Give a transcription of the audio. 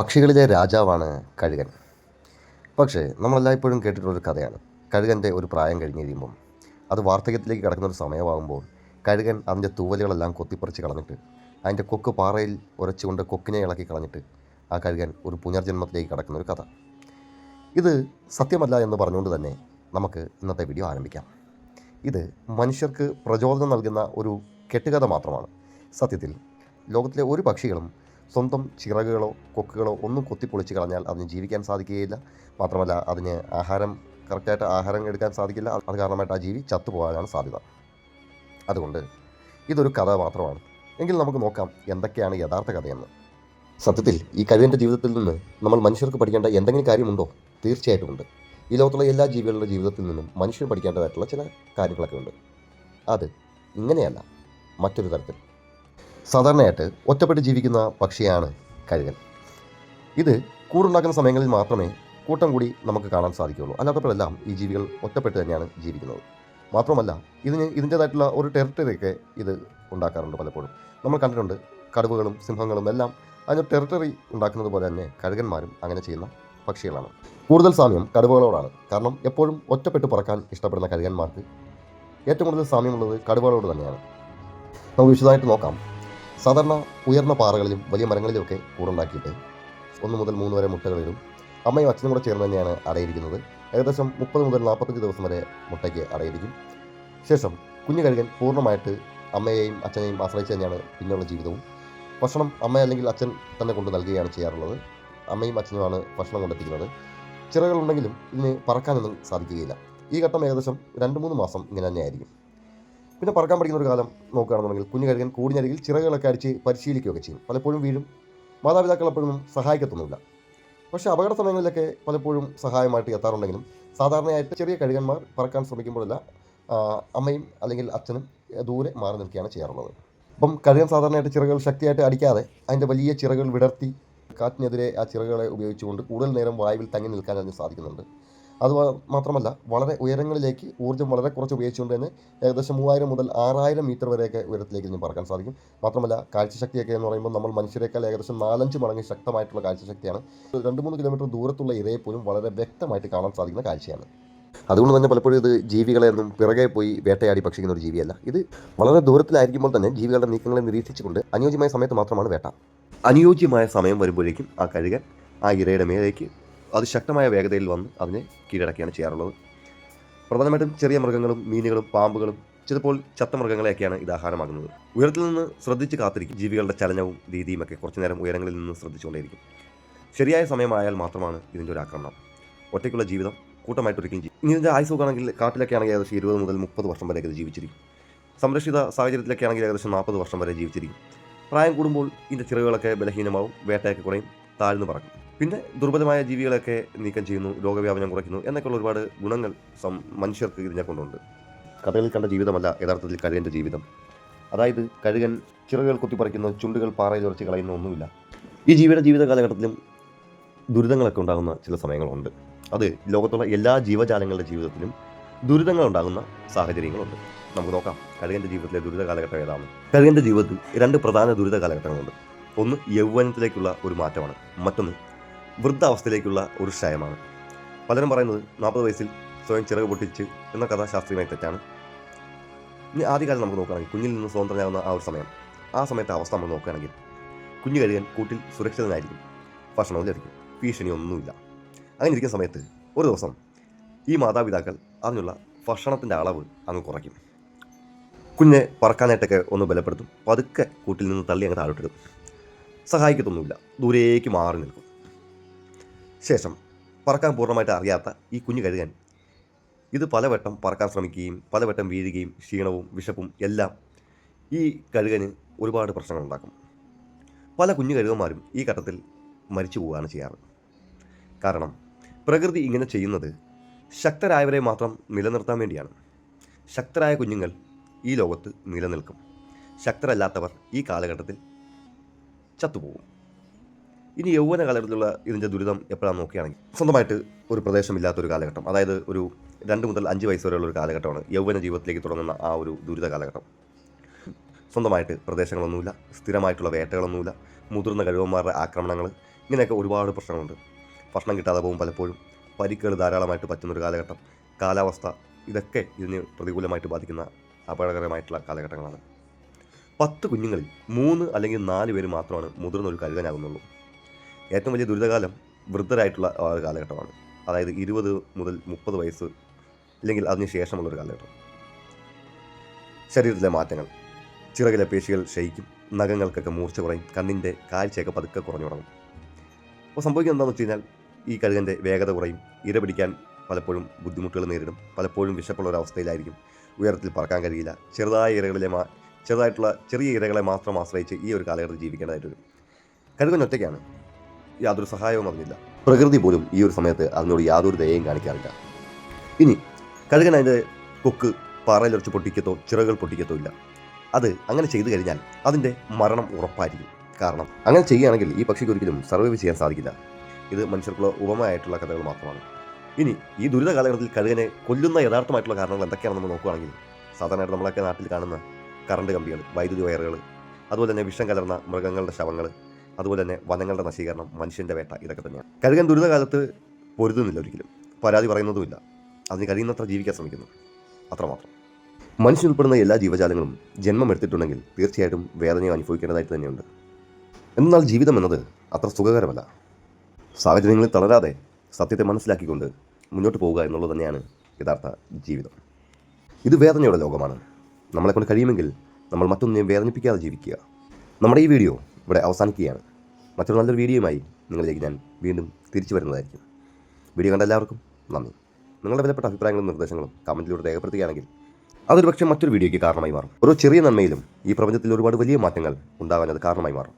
പക്ഷികളിലെ രാജാവാണ് കഴുകൻ. പക്ഷേ നമ്മളെല്ലായ്പ്പോഴും കേട്ടിട്ടുള്ളൊരു കഥയാണ്. കഴുകന്റെ ഒരു പ്രായം കഴിഞ്ഞ് കഴിയുമ്പം അത് വാർദ്ധക്യത്തിലേക്ക് കിടക്കുന്ന ഒരു സമയമാകുമ്പോൾ കഴുകൻ അതിന്റെ തൂവലുകളെല്ലാം കൊത്തിപ്പറിച്ച് കളഞ്ഞിട്ട് അതിന്റെ കൊക്ക് പാറയിൽ ഉരച്ചുകൊണ്ട് കൊക്കിനെ ഇളക്കി കളഞ്ഞിട്ട് ആ കഴുകൻ ഒരു പുനർജന്മത്തിലേക്ക് കിടക്കുന്ന ഒരു കഥ. ഇത് സത്യമല്ല എന്ന് പറഞ്ഞുകൊണ്ട് തന്നെ നമുക്ക് ഇന്നത്തെ വീഡിയോ ആരംഭിക്കാം. ഇത് മനുഷ്യർക്ക് പ്രചോദനം നൽകുന്ന ഒരു കെട്ടുകഥ മാത്രമാണ്. സത്യത്തിൽ ലോകത്തിലെ ഒരു പക്ഷികളും സ്വന്തം ചിറകുകളോ കൊക്കുകളോ ഒന്നും കൊത്തിപ്പൊളിച്ച് കളഞ്ഞാൽ അതിന് ജീവിക്കാൻ സാധിക്കുകയില്ല. മാത്രമല്ല അതിന് ആഹാരം കറക്റ്റായിട്ട് ആഹാരം എടുക്കാൻ സാധിക്കില്ല. അത് കാരണമായിട്ട് ആ ജീവി ചത്തുപോകാനാണ് സാധ്യത. അതുകൊണ്ട് ഇതൊരു കഥ മാത്രമാണ്. എങ്കിൽ നമുക്ക് നോക്കാം എന്തൊക്കെയാണ് യഥാർത്ഥ കഥയെന്ന്. സത്യത്തിൽ ഈ കഴിവിന്റെ ജീവിതത്തിൽ നിന്ന് നമ്മൾ മനുഷ്യർക്ക് പഠിക്കേണ്ട എന്തെങ്കിലും കാര്യമുണ്ടോ? തീർച്ചയായിട്ടും ഉണ്ട്. ഈ ലോകത്തുള്ള എല്ലാ ജീവികളുടെ ജീവിതത്തിൽ നിന്നും മനുഷ്യർ പഠിക്കേണ്ടതായിട്ടുള്ള ചില കാര്യങ്ങളൊക്കെ ഉണ്ട്. അത് ഇങ്ങനെയല്ല. മറ്റൊരു തരത്തിൽ. സാധാരണയായിട്ട് ഒറ്റപ്പെട്ട് ജീവിക്കുന്ന പക്ഷിയാണ് കഴുകൻ ഇത് കൂടുണ്ടാക്കുന്ന സമയങ്ങളിൽ മാത്രമേ കൂട്ടം കൂടി നമുക്ക് കാണാൻ സാധിക്കുകയുള്ളൂ. അല്ലാത്തപ്പോഴെല്ലാം ഈ ജീവികൾ ഒറ്റപ്പെട്ട് തന്നെയാണ് ജീവിക്കുന്നത്. മാത്രമല്ല ഇതിന് ഇതിന്റേതായിട്ടുള്ള ഒരു ടെറിട്ടറിയൊക്കെ ഇത് ഉണ്ടാക്കാറുണ്ട് പലപ്പോഴും. നമ്മൾ കണ്ടിട്ടുണ്ട് കടുവകളും സിംഹങ്ങളും എല്ലാം അതിന് ടെറിട്ടറി ഉണ്ടാക്കുന്നത് പോലെ തന്നെ കഴുകന്മാരും അങ്ങനെ ചെയ്യുന്ന പക്ഷികളാണ്. കൂടുതൽ സാമ്യം കടുവകളോടാണ്. കാരണം എപ്പോഴും ഒറ്റപ്പെട്ട് പറക്കാൻ ഇഷ്ടപ്പെടുന്ന കഴുകന്മാർക്ക് ഏറ്റവും കൂടുതൽ സാമ്യമുള്ളത് കടുവകളോട് തന്നെയാണ്. നമുക്ക് വിശദമായിട്ട് നോക്കാം. സാധാരണ ഉയർന്ന പാറകളിലും വലിയ മരങ്ങളിലും മരങ്ങളിലുമൊക്കെ കൂടുണ്ടാക്കിയിട്ട് ഒന്ന് മുതൽ മൂന്ന് വരെ മുട്ടകളിടും അമ്മയും അച്ഛനും കൂടെ ചേർന്ന് തന്നെയാണ് അടയിരിക്കുന്നത്. ഏകദേശം മുപ്പത് മുതൽ നാൽപ്പത്തഞ്ച് ദിവസം വരെ മുട്ടയ്ക്ക് അടയിരിക്കും. ശേഷം കുഞ്ഞു കഴുകൻ പൂർണമായിട്ട് അമ്മയെയും അച്ഛനെയും ആശ്രയിച്ച് തന്നെയാണ് പിന്നെയുള്ള ജീവിതവും. ഭക്ഷണം അമ്മ അല്ലെങ്കിൽ അച്ഛൻ തന്നെ കൊണ്ട് നൽകുകയാണ് ചെയ്യാറുള്ളത്. അമ്മയും അച്ഛനുമാണ് ഭക്ഷണം കൊണ്ടെത്തിക്കുന്നത്. ചിറകളുണ്ടെങ്കിലും ഇതിന് പറക്കാനൊന്നും സാധിക്കുകയില്ല. ഈ ഘട്ടം ഏകദേശം രണ്ട് മൂന്ന് മാസം ഇങ്ങനെ തന്നെയായിരിക്കും. പിന്നെ പറക്കാൻ പഠിക്കുന്ന ഒരു കാലം നോക്കുകയാണെന്നുണ്ടെങ്കിൽ കുഞ്ഞു കഴുകൻ കൂടിനരികിൽ ചിറകുകളൊക്കെ അടിച്ച് പരിശീലിക്കുകയൊക്കെ ചെയ്യും. പലപ്പോഴും വീഴും. മാതാപിതാക്കൾ എപ്പോഴും സഹായിക്കത്തൊന്നുമില്ല. പക്ഷേ അപകട സമയങ്ങളിലൊക്കെ പലപ്പോഴും സഹായമായിട്ട് എത്താറുണ്ടെങ്കിലും സാധാരണയായിട്ട് ചെറിയ കഴുകന്മാർ പറക്കാൻ ശ്രമിക്കുമ്പോഴല്ല അമ്മയും അല്ലെങ്കിൽ അച്ഛനും ദൂരെ മാറി നിൽക്കുകയാണ് ചെയ്യാറുള്ളത്. അപ്പം കഴുകൻ സാധാരണയായിട്ട് ചിറകുകൾ ശക്തിയായിട്ട് അടിക്കാതെ അതിന്റെ വലിയ ചിറകുകൾ വിടർത്തി കാറ്റിനെതിരെ ആ ചിറകുകളെ ഉപയോഗിച്ചുകൊണ്ട് കൂടുതൽ നേരം വായുവിൽ തങ്ങി നിൽക്കാൻ അതിന് സാധിക്കുന്നുണ്ട്. അത് മാത്രമല്ല വളരെ ഉയരങ്ങളിലേക്ക് ഊർജം വളരെ കുറച്ച് ഉപയോഗിച്ചുകൊണ്ട് തന്നെ ഏകദേശം മൂവായിരം മുതൽ ആറായിരം മീറ്റർ വരെയൊക്കെ ഉയരത്തിലേക്ക് ഇതിന് പറക്കാൻ സാധിക്കും. മാത്രമല്ല കാഴ്ചശക്തിയൊക്കെ എന്ന് പറയുമ്പോൾ നമ്മൾ മനുഷ്യരെക്കാൾ ഏകദേശം നാലഞ്ച് മടങ്ങ് ശക്തമായിട്ടുള്ള കാഴ്ചശക്തിയാണ്. രണ്ട് മൂന്ന് കിലോമീറ്റർ ദൂരത്തുള്ള ഇരയെ പോലും വളരെ വ്യക്തമായിട്ട് കാണാൻ സാധിക്കുന്ന കാഴ്ചയാണ്. അതുകൊണ്ട് തന്നെ പലപ്പോഴും ഇത് ജീവികളെയൊന്നും പിറകെ പോയി വേട്ടയാടി ഭക്ഷിക്കുന്ന ഒരു ജീവിയല്ല. ഇത് വളരെ ദൂരത്തിലായിരിക്കുമ്പോൾ തന്നെ ജീവികളുടെ നീക്കങ്ങളെ നിരീക്ഷിച്ചുകൊണ്ട് അനുയോജ്യമായ സമയത്ത് മാത്രമാണ് വേട്ട. അനുയോജ്യമായ സമയം വരുമ്പോഴേക്കും ആ കഴുകൻ ആ ഇരയുടെ മേലേക്ക് അതിശക്തമായ വേഗതയിൽ വന്ന് അതിനെ കീഴടക്കുകയാണ് ചെയ്യാറുള്ളത്. പ്രധാനമായിട്ടും ചെറിയ മൃഗങ്ങളും മീനുകളും പാമ്പുകളും ചിലപ്പോൾ ചത്ത മൃഗങ്ങളെയൊക്കെയാണ് ഇത് ആഹാരമാകുന്നത് ഉയരത്തിൽ നിന്ന് ശ്രദ്ധിച്ച് കാത്തിരിക്കും. ജീവികളുടെ ചലനവും രീതിയും ഒക്കെ കുറച്ചു നേരം ഉയരങ്ങളിൽ നിന്ന് ശ്രദ്ധിച്ചുകൊണ്ടേയിരിക്കും. ശരിയായ സമയമായാൽ മാത്രമാണ് ഇതിന്റെ ഒരു ആക്രമണം. ഒറ്റയ്ക്കുള്ള ജീവിതം കൂട്ടമായിട്ട് ഒരിക്കലും ജീവിക്കും ഇനി ഇതിന്റെ ആയുസ് കാട്ടിലൊക്കെ ആണെങ്കിൽ ഏകദേശം ഇരുപത് മുതൽ മുപ്പത് വർഷം വരെ ഇത് ജീവിച്ചിരിക്കും. സംരക്ഷിത സാഹചര്യത്തിലൊക്കെ ആണെങ്കിൽ ഏകദേശം നാൽപ്പത് വർഷം വരെ ജീവിച്ചിരിക്കും. പ്രായം കൂടുമ്പോൾ ഇതിന്റെ ചിറകുകളൊക്കെ ബലഹീനമാവും വേട്ടയൊക്കെ കുറയും താഴ്ന്നു പറക്കും. പിന്നെ ദുർബലമായ ജീവികളെയൊക്കെ നീക്കം ചെയ്യുന്നു രോഗവ്യാപനം കുറയ്ക്കുന്നു എന്നൊക്കെയുള്ള ഒരുപാട് ഗുണങ്ങൾ സം മനുഷ്യർക്ക് ഇതിനെ കൊണ്ടുണ്ട്. കഥകളിൽ കണ്ട ജീവിതമല്ല യഥാർത്ഥത്തിൽ കഴുകന്റെ ജീവിതം. അതായത് കഴുകൻ ചിറകുകൾ കുത്തിപ്പറിക്കുന്ന ചുണ്ടുകൾ പാറയിൽ ഉറച്ച് കളയുന്ന ഒന്നുമില്ല. ഈ ജീവിയുടെ ജീവിത കാലഘട്ടത്തിലും ദുരിതങ്ങളൊക്കെ ഉണ്ടാകുന്ന ചില സമയങ്ങളുണ്ട്. അത് ലോകത്തുള്ള എല്ലാ ജീവജാലങ്ങളുടെ ജീവിതത്തിലും ദുരിതങ്ങൾ ഉണ്ടാകുന്ന സാഹചര്യങ്ങളുണ്ട്. നമുക്ക് നോക്കാം കഴുകന്റെ ജീവിതത്തിലെ ദുരിത കാലഘട്ടം ഏതാണ്? കഴുകന്റെ ജീവിതത്തിൽ രണ്ട് പ്രധാന ദുരിത കാലഘട്ടങ്ങളുണ്ട്. ഒന്ന് യൗവനത്തിലേക്കുള്ള ഒരു മാറ്റമാണ് മറ്റൊന്ന് വൃദ്ധാവസ്ഥയിലേക്കുള്ള ഒരു ക്ഷയമാണ് പലരും പറയുന്നത് നാൽപ്പത് വയസ്സിൽ സ്വയം ചിറക് പൊട്ടിച്ച് എന്ന കഥ ശാസ്ത്രീയമായി തെറ്റാണ്. ഇനി ആദ്യകാലം നമുക്ക് നോക്കുകയാണെങ്കിൽ കുഞ്ഞിൽ നിന്ന് സ്വതന്ത്രനാകുന്ന ആ ഒരു സമയം. ആ സമയത്തെ അവസ്ഥ നമ്മൾ നോക്കുകയാണെങ്കിൽ കുഞ്ഞു കഴിയാൻ കൂട്ടിൽ സുരക്ഷിതനായിരിക്കും. ഭക്ഷണവും ലഭിക്കും. ഭീഷണിയൊന്നുമില്ല അങ്ങനെ ഇരിക്കുന്ന സമയത്ത് ഒരു ദിവസം ഈ മാതാപിതാക്കൾ അതിനുള്ള ഭക്ഷണത്തിന്റെ അളവ് അങ്ങ് കുറയ്ക്കും. കുഞ്ഞെ പറക്കാനായിട്ടൊക്കെ ഒന്ന് ബലപ്പെടുത്തും. പതുക്കെ കൂട്ടിൽ നിന്ന് തള്ളി അങ്ങ് താഴോട്ടിടും. സഹായിക്കത്തൊന്നുമില്ല. ദൂരേക്ക് മാറി നിൽക്കും. ശേഷം പറക്കാൻ പൂർണമായിട്ട് അറിയാത്ത ഈ കുഞ്ഞു കഴുകൻ ഇത് പലവട്ടം പറക്കാൻ ശ്രമിക്കുകയും പലവട്ടം വീഴുകയും ക്ഷീണവും വിശപ്പും എല്ലാം ഈ കഴുകന് ഒരുപാട് പ്രശ്നങ്ങളുണ്ടാക്കും പല കുഞ്ഞു കഴുകന്മാരും ഈ ഘട്ടത്തിൽ മരിച്ചു പോവുകയാണ് ചെയ്യാറ്. കാരണം പ്രകൃതി ഇങ്ങനെ ചെയ്യുന്നത് ശക്തരായവരെ മാത്രം നിലനിർത്താൻ വേണ്ടിയാണ്. ശക്തരായ കുഞ്ഞുങ്ങൾ ഈ ലോകത്ത് നിലനിൽക്കും. ശക്തരല്ലാത്തവർ ഈ കാലഘട്ടത്തിൽ ചത്തുപോകും. ഇനി യൗവന കാലഘട്ടത്തിലുള്ള ഇതിന്റെ ദുരിതം എപ്പോഴാണ് നോക്കുകയാണെങ്കിൽ സ്വന്തമായിട്ട് ഒരു പ്രദേശമില്ലാത്തൊരു കാലഘട്ടം. അതായത് ഒരു രണ്ട് മുതൽ അഞ്ച് വയസ്സ് വരെയുള്ള ഒരു കാലഘട്ടമാണ് യൗവന ജീവിതത്തിലേക്ക് തുടങ്ങുന്ന ആ ഒരു ദുരിത കാലഘട്ടം. സ്വന്തമായിട്ട് പ്രദേശങ്ങളൊന്നുമില്ല സ്ഥിരമായിട്ടുള്ള വേട്ടകളൊന്നുമില്ല മുതിർന്ന കഴിവന്മാരുടെ ആക്രമണങ്ങൾ ഇങ്ങനെയൊക്കെ ഒരുപാട് പ്രശ്നങ്ങളുണ്ട്. ഭക്ഷണം കിട്ടാതെ പോകും പലപ്പോഴും പരിക്കുകൾ ധാരാളമായിട്ട് പറ്റുന്നൊരു കാലഘട്ടം. കാലാവസ്ഥ ഇതൊക്കെ ഇതിന് പ്രതികൂലമായിട്ട് ബാധിക്കുന്ന അപകടകരമായിട്ടുള്ള കാലഘട്ടങ്ങളാണ്. പത്ത് കുഞ്ഞുങ്ങളിൽ മൂന്ന് അല്ലെങ്കിൽ നാല് പേര് മാത്രമാണ് മുതിർന്ന ഒരു കഴുകനാകുന്നുള്ളൂ ഏറ്റവും വലിയ ദുരിതകാലം വൃദ്ധരായിട്ടുള്ള ഒരു കാലഘട്ടമാണ്. അതായത് ഇരുപത് മുതൽ മുപ്പത് വയസ്സ് അല്ലെങ്കിൽ അതിന് ശേഷമുള്ളൊരു കാലഘട്ടം. ശരീരത്തിലെ മാറ്റങ്ങൾ ചിറകിലെ പേശികൾ ക്ഷയിക്കും നഖങ്ങൾക്കൊക്കെ മൂർച്ച കുറയും കണ്ണിന്റെ കാഴ്ചയൊക്കെ പതുക്കെ കുറഞ്ഞു തുടങ്ങും. അപ്പോൾ സംഭവിക്കുന്നത് എന്താണെന്ന് വെച്ച് കഴിഞ്ഞാൽ ഈ കഴുകന്റെ വേഗത കുറയും ഇര പിടിക്കാൻ പലപ്പോഴും ബുദ്ധിമുട്ടുകൾ നേരിടും പലപ്പോഴും വിശപ്പുള്ള ഒരു അവസ്ഥയിലായിരിക്കും ഉയരത്തിൽ പറക്കാൻ കഴിയില്ല ചെറുതായ ഇരകളിലെ മാ ചെറുതായിട്ടുള്ള ചെറിയ ഇരകളെ മാത്രം ആശ്രയിച്ച് ഈ ഒരു കാലഘട്ടത്തിൽ ജീവിക്കേണ്ടതായിട്ട് വരും. കഴുകൻ ഒറ്റയ്ക്കാണ്. യാതൊരു സഹായവും അറിഞ്ഞില്ല. പ്രകൃതി പോലും ഈ ഒരു സമയത്ത് അതിനോട് യാതൊരു ദയയും കാണിക്കാറില്ല. ഇനി കഴുകൻ അതിന്റെ കൊക്ക് പാറയിലൊറച്ച് പൊട്ടിക്കത്തോ ചിറകൾ പൊട്ടിക്കത്തോ ഇല്ല. അത് അങ്ങനെ ചെയ്തു കഴിഞ്ഞാൽ അതിന്റെ മരണം ഉറപ്പായിരിക്കും. കാരണം അങ്ങനെ ചെയ്യുകയാണെങ്കിൽ ഈ പക്ഷിക്ക് ഒരിക്കലും സർവൈവ് ചെയ്യാൻ സാധിക്കില്ല. ഇത് മനുഷ്യർക്കുള്ള ഉപമയായിട്ടുള്ള കഥകൾ മാത്രമാണ്. ഇനി ഈ ദുരിത കാലഘട്ടത്തിൽ കഴുകനെ കൊല്ലുന്ന യഥാർത്ഥമായിട്ടുള്ള കാരണങ്ങൾ എന്തൊക്കെയാണെന്ന് നമ്മൾ നോക്കുകയാണെങ്കിൽ സാധാരണയായിട്ട് നമ്മളൊക്കെ നാട്ടിൽ കാണുന്ന കറണ്ട് കമ്പികൾ വൈദ്യുതി വയറുകൾ അതുപോലെ തന്നെ വിഷം കലർന്ന മൃഗങ്ങളുടെ ശവങ്ങൾ അതുപോലെ തന്നെ വനങ്ങളുടെ നശീകരണം മനുഷ്യന്റെ വേട്ട ഇതൊക്കെ തന്നെയാണ്. കഴുകൻ ദുരിതകാലത്ത് പൊരുതുന്നില്ല ഒരിക്കലും. പരാതി പറയുന്നതുമില്ല. അതിന് കഴിയുന്നത്ര ജീവിക്കാൻ ശ്രമിക്കുന്നു. അത്രമാത്രം. മനുഷ്യൻ ഉൾപ്പെടുന്ന എല്ലാ ജീവജാലങ്ങളും ജന്മം എടുത്തിട്ടുണ്ടെങ്കിൽ തീർച്ചയായിട്ടും വേദനയും അനുഭവിക്കേണ്ടതായിട്ട് തന്നെയുണ്ട്. എന്നാൽ ജീവിതം എന്നത് അത്ര സുഖകരമല്ല. സാഹചര്യങ്ങളിൽ തളരാതെ സത്യത്തെ മനസ്സിലാക്കിക്കൊണ്ട് മുന്നോട്ട് പോവുക എന്നുള്ളത് തന്നെയാണ് യഥാർത്ഥ ജീവിതം. ഇത് വേദനയുടെ ലോകമാണ്. നമ്മളെക്കൊണ്ട് കഴിയുമെങ്കിൽ നമ്മൾ മറ്റൊന്നിനെയും വേദനിപ്പിക്കാതെ ജീവിക്കുക. നമ്മുടെ ഈ വീഡിയോ ഇവിടെ അവസാനിക്കുകയാണ്. മറ്റൊരു നല്ലൊരു വീഡിയോയുമായി നിങ്ങളിലേക്ക് ഞാൻ വീണ്ടും തിരിച്ചു വരുന്നതായിരിക്കും. വീഡിയോ കണ്ട എല്ലാവർക്കും നന്ദി. നിങ്ങളുടെ വിലപ്പെട്ട അഭിപ്രായങ്ങളും നിർദ്ദേശങ്ങളും കമന്റിലൂടെ രേഖപ്പെടുത്തുകയാണെങ്കിൽ അതൊരു പക്ഷേ മറ്റൊരു വീഡിയോയ്ക്ക് കാരണമായി മാറും. ഓരോ ചെറിയ നന്മയിലും ഈ പ്രപഞ്ചത്തിൽ ഒരുപാട് വലിയ മാറ്റങ്ങൾ ഉണ്ടാകാൻ അത് കാരണമായി മാറും.